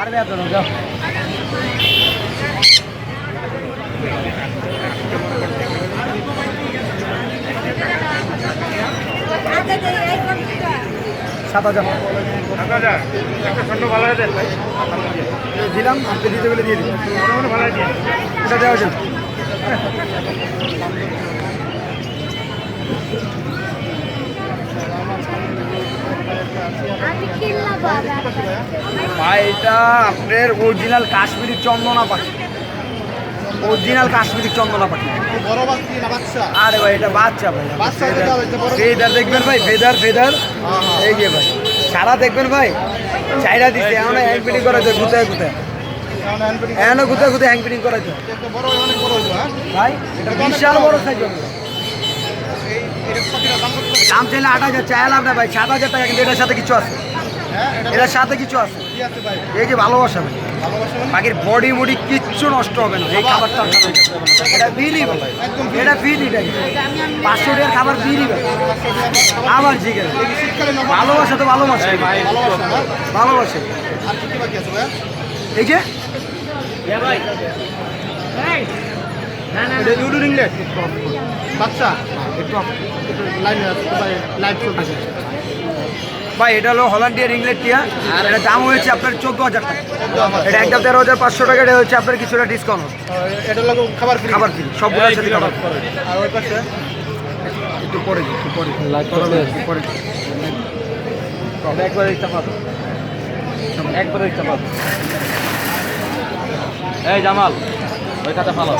আর বেয়া তো না যাও সাত হাজার। দিলাম আপনি দিতে গেলে দিয়ে দিলাম এটা দেওয়া যাবে ভাই এটা আপনার অরিজিনাল কাশ্মীরি চন্দনা পাখি। অরিজিনাল কাশ্মীরি চন্দনা পাখি। আরে ভাই এটা বাচ্চা ভাই। ফেদার দেখবেন ভাই ফেদার ফেদার। এই যে ভাই সারা দেখবেন ভাই। চাইরা দিচ্ছে এমন হ্যাং পিটিং করাইতে গুতায় গুতায় হ্যান্ড এমন গুতায় গুতায় হ্যাং পিটিং করাইতে একটা বড় অনেক বড় হইল হ্যাঁ? ভাই এটা বিশাল বড় সাইজ হবে এই এটা পাখিটা দাম চাইলে আট হাজার চাইলাম না ভাই সাত হাজার টাকা কিন্তু এটার সাথে কিছু আছে হ্যাঁ এটার সাথে কিছু আছে ভাই এই যে ভালোবাসা ভাই মানে পাখির বডি বডি কিচ্ছু নষ্ট হবে না এই খাবারটা। এটা বিলি ভাই এটা বিলি এটাই পাঁচশো টাকার খাবার বিলি ভাই আবার জিজ্ঞেস ভালোবাসা তো ভালোবাসা ভালোবাসা ভাই এই যে ইংলিশ বাচ্চা একটু লাইন ভাই লাইভ চলতেছে ভাই এটা হলো হল্যান্ডিয়ার ইংল্যান্ড টিয়া। আর এটা দাম হয়েছে আপনার চোদ্দ হাজার টাকা। এটা একদম তেরো হাজার পাঁচশো টাকা এটা হচ্ছে আপনার কিছুটা ডিসকাউন্ট এটা লাগো খাবার ফ্রি খাবার ফ্রি সবগুলোর সাথে খাবার আর ওই পাশে? একটু পরে একটু পরে। একটু পরে। দিই। একবারে ইচ্ছা পাবো একবারে ইচ্ছা পাবো এই জামাল। ওই খাতা ফালো